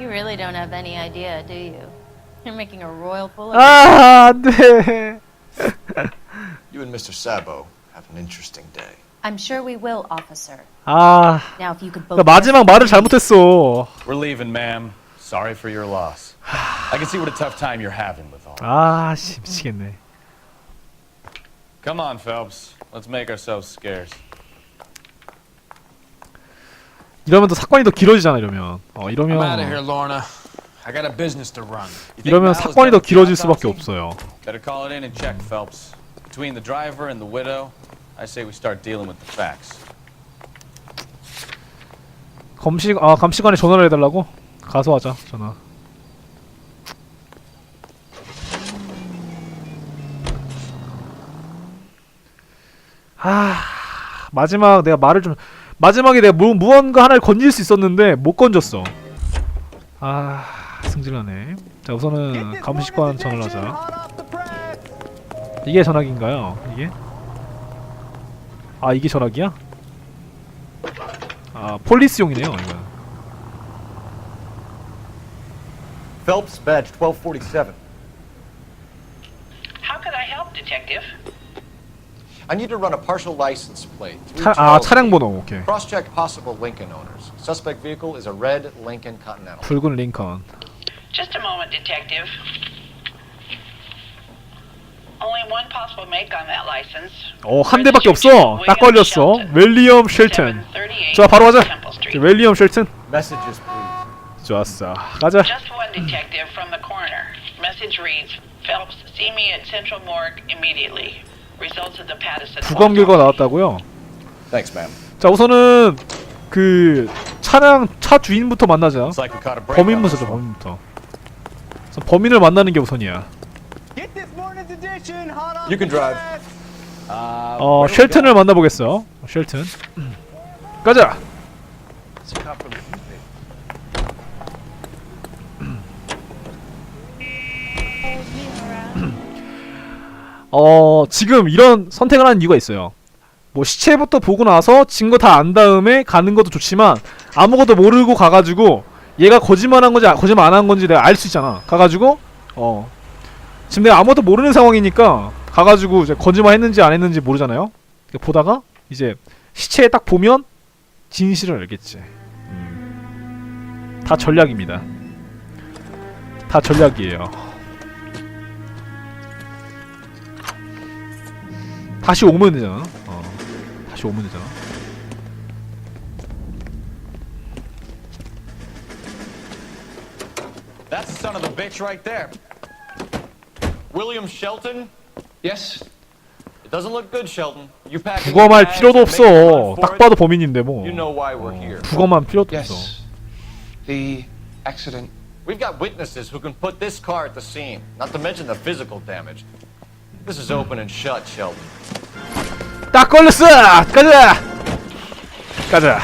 You really don't have any idea, do you? You're making a royal fool of 아 안돼. You and Mr. Sabo have an interesting day. I'm sure we will, officer. 아 Now, if you could 나 both 마지막 말을 잘못했어. We're leaving, ma'am. Sorry for your loss. I can see what a tough time you're having with all. 아씨 미치겠네. Come on, Phelps. Let's make ourselves scarce. 이러면 또 사건이 더 길어지잖아 이러면. 어 이러면 이러면 사건이 더 길어질 수밖에? 없어요. Better call it in and check, Phelps. Between the driver and the widow, I say we start dealing with the facts. 검시 아 감시관에 전화를 해달라고? 가서 하자 전화. 아 마지막 내가 말을 좀 마지막에 내가 뭐, 무언가 하나를 건질 수 있었는데 못 건졌어. 아 승질나네. 자 우선은 감시관 전화를 하자. 이게 전화기인가요? 이게? 아 이게 전화기야? 아 폴리스용이네요 이거. Phelps, badge 1247. I need to run a partial license plate. through 차, 아 Charles 차량 Lee. 번호 오케이. Cross-check possible Lincoln owners. Suspect vehicle is a red Lincoln Continental. 붉은 링컨. Just a moment, Detective. Only one possible make on that license. 어, 한 대밖에 없어. 딱 걸렸어. 윌리엄 쉘튼. 738 자, 바로 가자. Temple 자, Street. 윌리엄 쉘튼. Messages, please. 좋았어. 가자. Just one detective from the coroner. Message reads, Phelps, see me at Central Morgue immediately. 부검 결과 나왔다고요. Thanks, ma'am. 자, 우선은 그 차량 차 주인부터 만나자. Looks like we caught a break. 범인 부서죠, 범인부터. 우선 범인을 만나는 게 우선이야. You can drive. Uh, 어, where do we go? 쉘튼을 만나보겠어. 쉘튼. 가자. 어, 지금 이런 선택을 하는 이유가 있어요. 뭐 시체부터 보고 나서 증거 다 안 다음에 가는 것도 좋지만 아무것도 모르고 가가지고 얘가 거짓말한 건지 아- 거짓말 안 한 건지 내가 알 수 있잖아. 가가지고 어 지금 내가 아무것도 모르는 상황이니까 가가지고 이제 거짓말 했는지 안 했는지 모르잖아요. 이렇게 보다가 이제 시체에 딱 보면 진실을 알겠지. 음. 다 전략입니다. 다 전략이에요. 다시 오면 되잖아. 어. 다시 오면 되잖아. That's the son of a bitch right there. William Shelton? Yes? It doesn't look good, Shelton. You packing 부검할 your bags 필요도 and 없어. making a run for 딱 it? 봐도 범인인데 뭐. You know why we're here. 부검한 필요도 없어. Yes. The accident. We've got witnesses who can put this car at the scene, not to mention the physical damage. This is open and shut, Sheldon. 딱 걸렸어! 가자! 가자.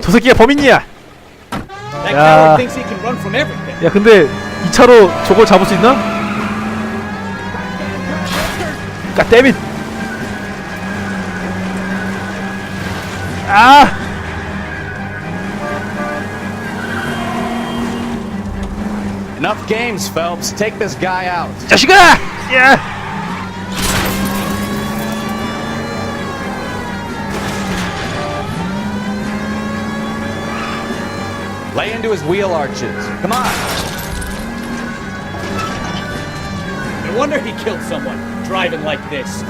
저 새끼가 범인이야. That 야. coward thinks he can run from everything. 야 근데 2차로 저걸 잡을 수 있나? 까 데밋. 아! Enough games, Phelps. Take this guy out. 자식아! 야! Lay into his wheel arches. Come on. No wonder he killed someone driving like this.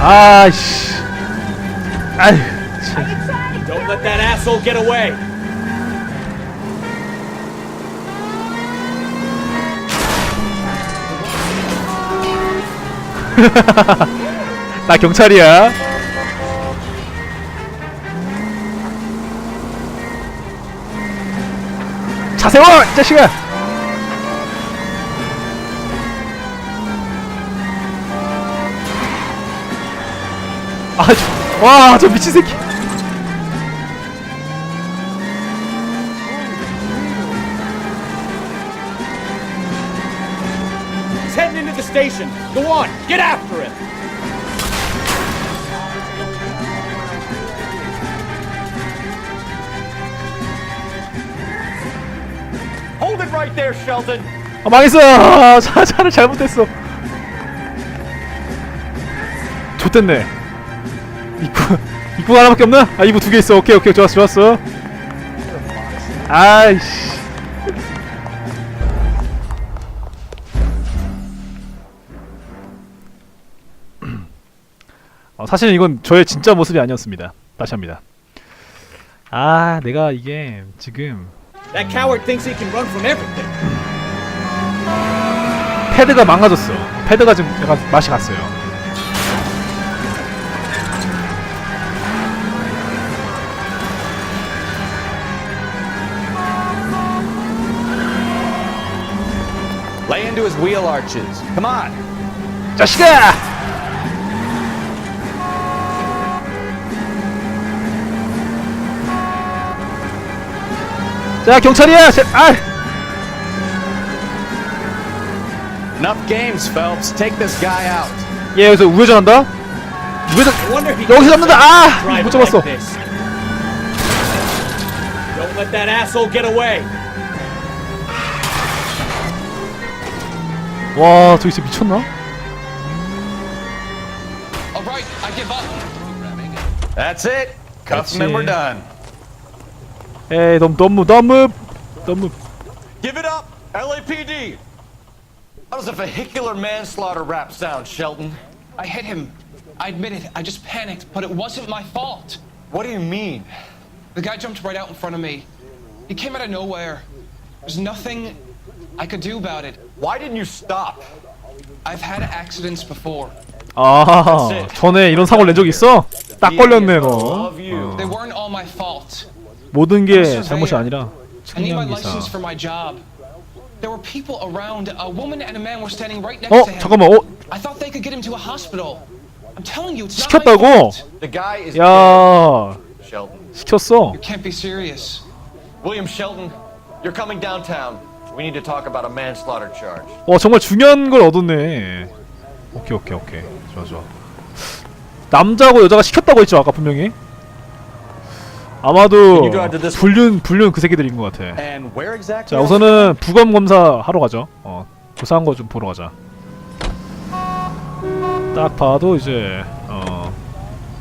아이씨. 아휴. 참. Don't let that asshole get away. 나 경찰이야. 차 세워, 이 자식아. 아, 저, 와, 저 미친 새끼. He's heading into the station. Go on, get after him. There, Shelton. 아 망했어. 아, 차, 차를 잘못했어. 좋댔네. 입구 입구 하나밖에 없나? 아 입구 두 개 있어. 오케이 오케이. 좋았어 좋았어. 아이씨. 어, 사실 이건 저의 진짜 모습이 아니었습니다. 다시 합니다. 아 내가 이게 지금 That coward thinks he can run from everything. 패드가 망가졌어. 패드가 지금 약간 맛이 갔어요. Lay into his wheel arches. Come on. 자식아! 자 경찰이야! 제, 아! Enough games, Phelps. Take this guy out. 얘 여기서 우회전한다? 우회전 No wonder he 여기서 잡는다! 아! drive 못 it 잡았어. like this. Don't let that asshole get away. 와 저기 진짜 미쳤나? All right, I give up. That's it. Cuff him and we're done. 에이 너무 너무 너무 너무 Give it up, LAPD. How does a vehicular manslaughter rap sound, Shelton? I hit him. I admit it. I just panicked, but it wasn't my fault. What do you mean? The guy jumped right out in front of me. He came out of nowhere. There's nothing I could do about it. Why didn't you stop? I've had accidents before. 아 전에 이런 사고를 낸 적 있어? 딱 걸렸네 너 Love you. They weren't all my fault. 모든 게 잘못이 아니라 I need my 측량 기사 license for my job. There were people around. A woman and a man were standing right next 어 to him. 잠깐만 어 I thought they could get him to a hospital. I'm telling you, it's 시켰다고? not my fault. The guy is dead, 야 Shelton. 시켰어 You can't be serious. William Shelton, you're coming downtown. We need to talk about a manslaughter charge. 와 정말 중요한 걸 얻었네 오케이 오케이 오케이 좋아 좋아 남자하고 여자가 시켰다고 했죠 아까 분명히 아마도 불륜 불륜 그 새끼들인 것 같아? 자 우선은 부검 검사 하러 가죠. 어 조사한 거 좀 보러 가자. 딱 봐도 이제 어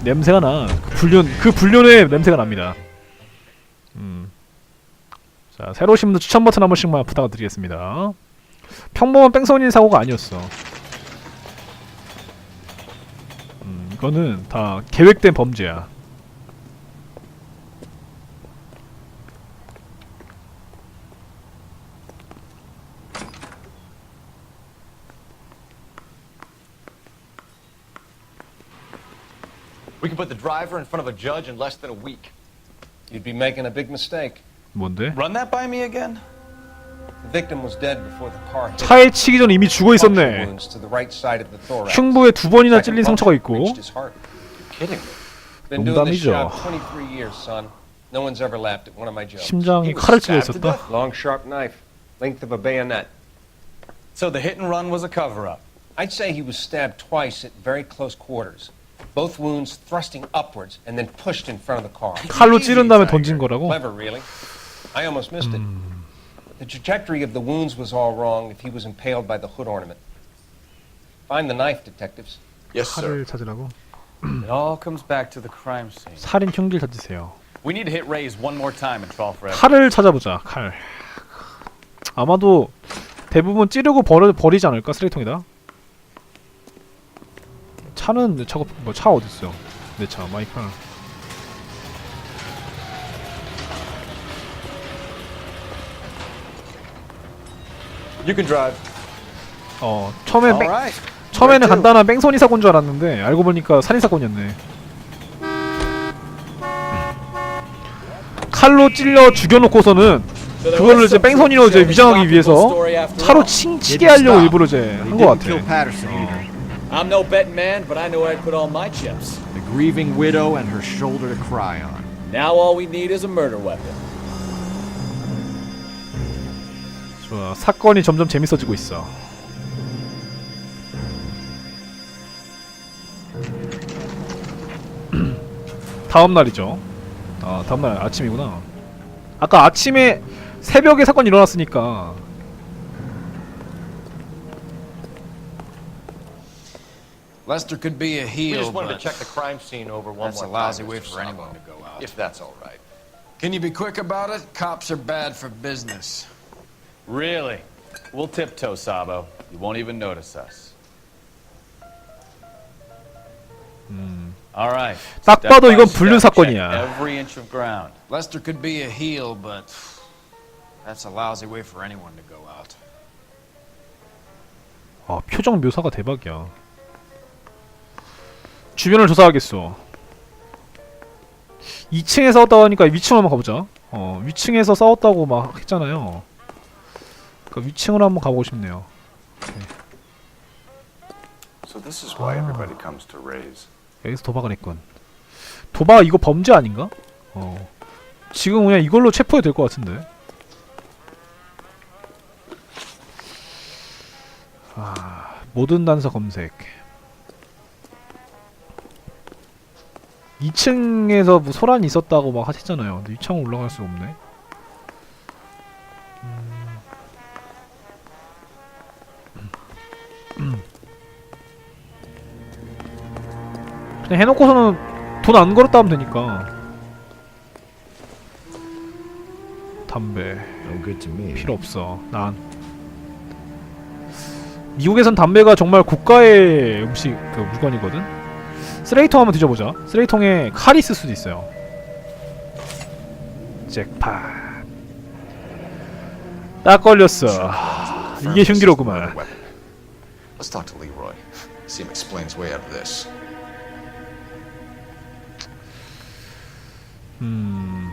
냄새가 나 그 불륜 그 불륜의 냄새가 납니다. 음 자 새로 오신 분들 추천 버튼 한 번씩만 부탁드리겠습니다. 평범한 뺑소니 사고가 아니었어. 음 이거는 다 계획된 범죄야 We can put the driver in front of a judge in less than a week. You'd be making a big mistake. 뭔데? Run that by me again? The victim was dead before the car hit. 차에 치기 전 이미 죽어 Puncture 있었네 wounds to the right side of the thorax. 흉부에 두 번이나 Second 찔린 상처가 puncture 있고 reached his heart. Kidding. Been doing this 농담이죠. job 23 years, son. No one's ever laughed at one of my jokes. 심장이 He was 칼을 찔려 stabbed to 있었다 Long, sharp knife, length of a bayonet. So the hit and run was a cover up. I'd say he was stabbed twice at very close quarters. Both wounds thrusting upwards and then pushed in front of the car. 칼로 찌른 다음에 던진 거라고? Clever, really. I almost missed it. The trajectory of the wounds was all wrong if he was impaled by the hood ornament. Find the knife, detectives. Yes, sir. 칼을 찾으라고? It all comes back to the crime scene. 살인 흉기를 찾으세요 We need to hit Ray's one more time and trawl forever. 칼을 찾아보자 칼 아마도 대부분 찌르고 버려, 버리지 않을까 쓰레기통에다 차는 내 차가 뭐 차 어딨어 내 차 마이클 You can drive. 어 All 뺑, right. 처음에는 간단한 뺑소니 사고인 줄 알았는데 알고 보니까 살인 사건이었네 칼로 찔려 죽여놓고서는 그거를 이제 뺑소니로 이제 위장하기 위해서 차로 all. 치, 치게 하려고 일부러 이제 한 것 같아 either. I'm no betting man, but I know I'd put all my chips. The grieving widow and her shoulder to cry on. Now all we need is a murder weapon. 좋아 사건이 점점 재밌어지고 있어 다음 날이죠 아 다음 날 아침이구나 아까 아침에 새벽에 사건이 일어났으니까 Lester could be a We heel, just wanted to but check the crime scene over one that's a more time. lousy way Mr. for anyone Sabo, to go out. If that's all right. Can you be quick about it? Cops are bad for business. Really? We'll tiptoe, Sabo. You won't even notice us. All right. 딱 Step 봐도 by 이건 step, 불륜 check 사건이야. Every inch of ground. Lester could be a heel, but that's a lousy way for anyone to go out. 아 표정 묘사가 대박이야. 주변을 조사하겠어. 2층에 싸웠다고 하니까 위층으로 한번 가보자. 어 위층에서 싸웠다고 막 했잖아요. 그러니까 위층으로 한번 가보고 싶네요. So this is why everybody comes to raise. 여기서 도박을 했군. 도박 이거 범죄 아닌가? 어 지금 그냥 이걸로 체포해도 될 것 같은데. 아 모든 단서 검색. 2층에서 뭐 소란이 있었다고 막 하셨잖아요. 근데 2층 올라갈 수 없네. 그냥 해놓고서는 돈 안 걸었다 하면 되니까. 담배. 필요 없어. 난 미국에선 담배가 정말 고가의 음식 그 물건이거든. 쓰레기통 한번 뒤져보자. 쓰레기통에 칼이 있을 수도 있어요. 잭팟. 딱 걸렸어. 이게 흉기로구만. Let's talk to Leroy. See him explain his way out of this. 음.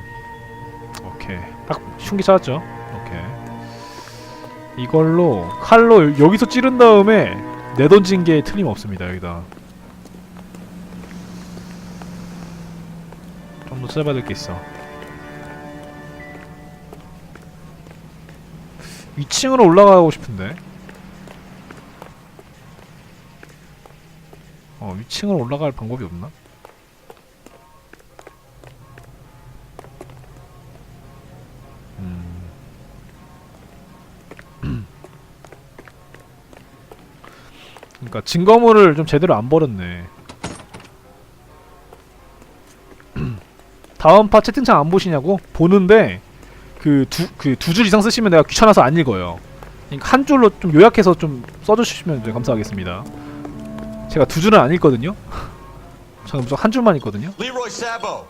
오케이. 딱 흉기 찾았죠. 오케이. 이걸로 칼로 여기서 찌른 다음에 내던진 게 틀림없습니다. 여기다. 좀더 찾아봐야 될 게 있어. 위층으로 올라가고 싶은데. 어, 위층으로 올라갈 방법이 없나? 그러니까 증거물을 좀 제대로 안 버렸네. 다음 파 채팅창 안 보시냐고? 보는데 그 두 그 두 줄 이상 쓰시면 내가 귀찮아서 안 읽어요. 그러니까 한 줄로 좀 요약해서 좀 써주시면 네, 감사하겠습니다. 제가 두 줄은 안 읽거든요. 저는 무조건 한 줄만 읽거든요. Leroy Sabo,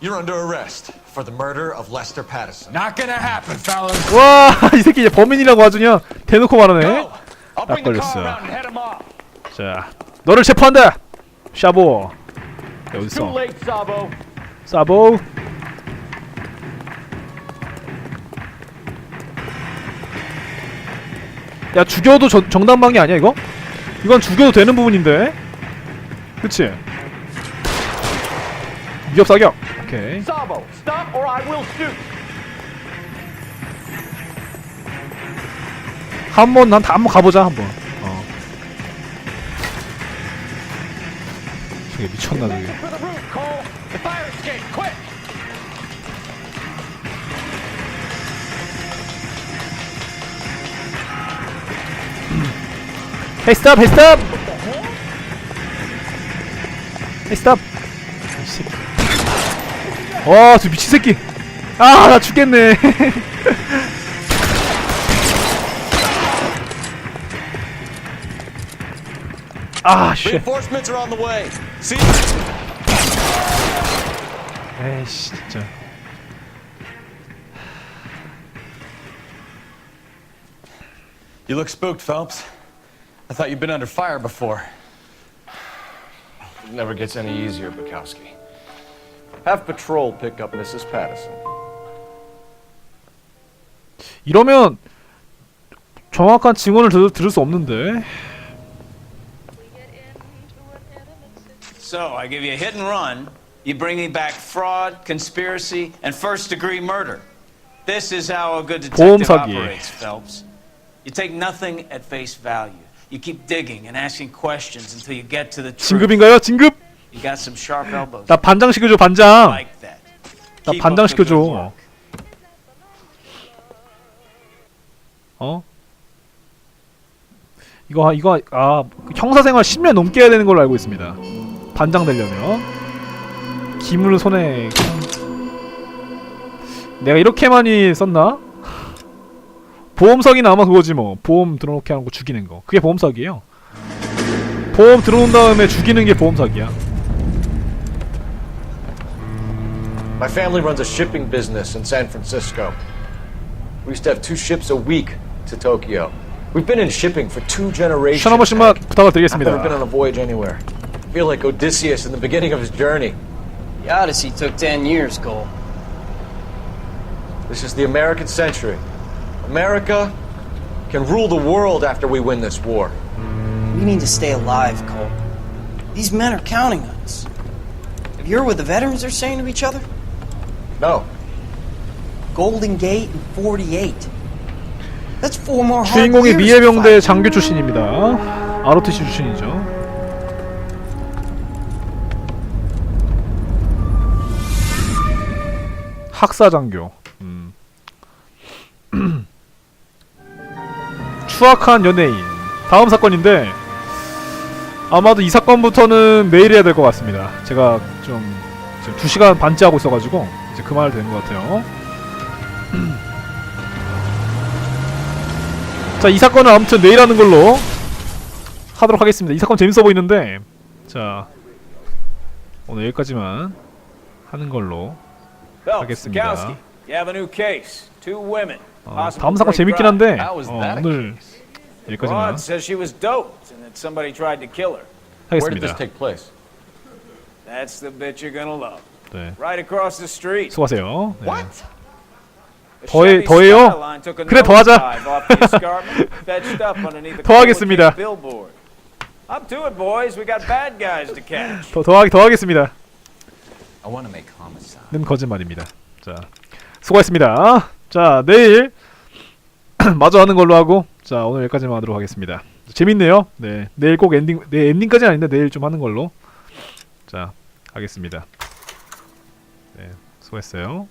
you're under arrest for the murder of Lester Patterson. Not gonna happen, fellas. 와, 이 새끼 이제 범인이라고 그냥 대놓고 말하네. Go! I'll 딱 bring the car 걸렸어. around and head him off. 자, 너를 체포한다. 샤보. 여기 있어. late, Sabo. 사보. 야 죽여도 저, 정당방위 아니야 이거? 이건 죽여도 되는 부분인데. 그치? 위협 사격. 오케이. Sabo, stop or I will shoot. 한번 난 다 한번 가보자 한번. 어. 저게 미쳤나 저게. For the roof, Cole. Hey stop! Hey stop! Hey stop! 이 새끼. 와, 저 미친 새끼. 아, 나 죽겠네. 아, 쉣. Reinforcements are on the way. See? 에이씨, 진짜. You look spooked, Phelps. I thought you'd been under fire before. It never gets any easier, Bukowski. Have patrol pick up Mrs. Patterson. 이러면 정확한 증언을 들, 들을 수 없는데. So I give you a hit and run. You bring me back fraud, conspiracy, and first degree murder. This is how a good 보험 detective 사기. operates, Phelps. You take nothing at face value. You keep digging and asking questions until you get to the truth. 진급인가요? 진급? You got some sharp elbows. 나 반장 시켜줘, 반장. like that. 나 Keep 반장 up the good 시켜줘. work. 어? 이거 이거 아 형사 생활 10년 넘게 해야 되는 걸로 알고 있습니다. 반장 되려면 기물 손에 내가 이렇게 많이 썼나? 보험사기는 아마 그거지 뭐 보험 들어놓게 하는 거 죽이는 거 그게 보험사기예요. 보험 들어온 다음에 죽이는 게 보험사기야. My family runs a shipping business in San Francisco. We used to have two ships a week to Tokyo. We've been in shipping for two generations. 션한 번씩만. 부탁을 I've never been 드리겠습니다. on a voyage anywhere. I feel like Odysseus in the beginning of his journey. The Odyssey took 10 years, Cole. This is the American century. America can rule the world after we win this war. We need to stay alive, Cole. These men are counting on us. Have you heard what the veterans are saying to each other? No. Golden Gate and 48. That's four more hard 주인공이 years to 미해병대 fight. 장교 출신입니다. ROTC 출신이죠. 학사 장교. 추악한 연예인. 다음 사건인데 아마도 이 사건부터는 내일 해야 될 것 같습니다. 제가 좀 지금 2시간 반째 하고 있어가지고 이제 그만할 되는 것 같아요. 자, 이 사건은 아무튼 내일 하는 걸로 하도록 하겠습니다. 이 사건 재밌어 보이는데, 자, 오늘 여기까지만 하는 걸로 하겠습니다. 어, 다음 사건 재밌긴 한데, 어, 오늘 여기까지만 says she was doped and that somebody tried to kill her. Where did this 하겠습니다. take place? That's the bit you're gonna love. 네, Right across the street. 수고하세요. 네. The 더해- Chevy 더해요? Skyline took a 그래, 더 하자. nosedive off the escarpment, fetched up underneath the 더 하겠습니다. Cola King billboard. Up to it, boys. We got bad guys to catch. 더, 더, 하기, 더 하겠습니다. I want to make homicide. 는 거짓말입니다. 자, 수고했습니다. 자, 내일 마저 하는 걸로 하고, 자, 오늘 여기까지만 하도록 하겠습니다. 재밌네요. 네, 내일 꼭 엔딩, 네, 엔딩까지는 아닌데 내일 좀 하는 걸로. 자, 하겠습니다. 네, 수고했어요.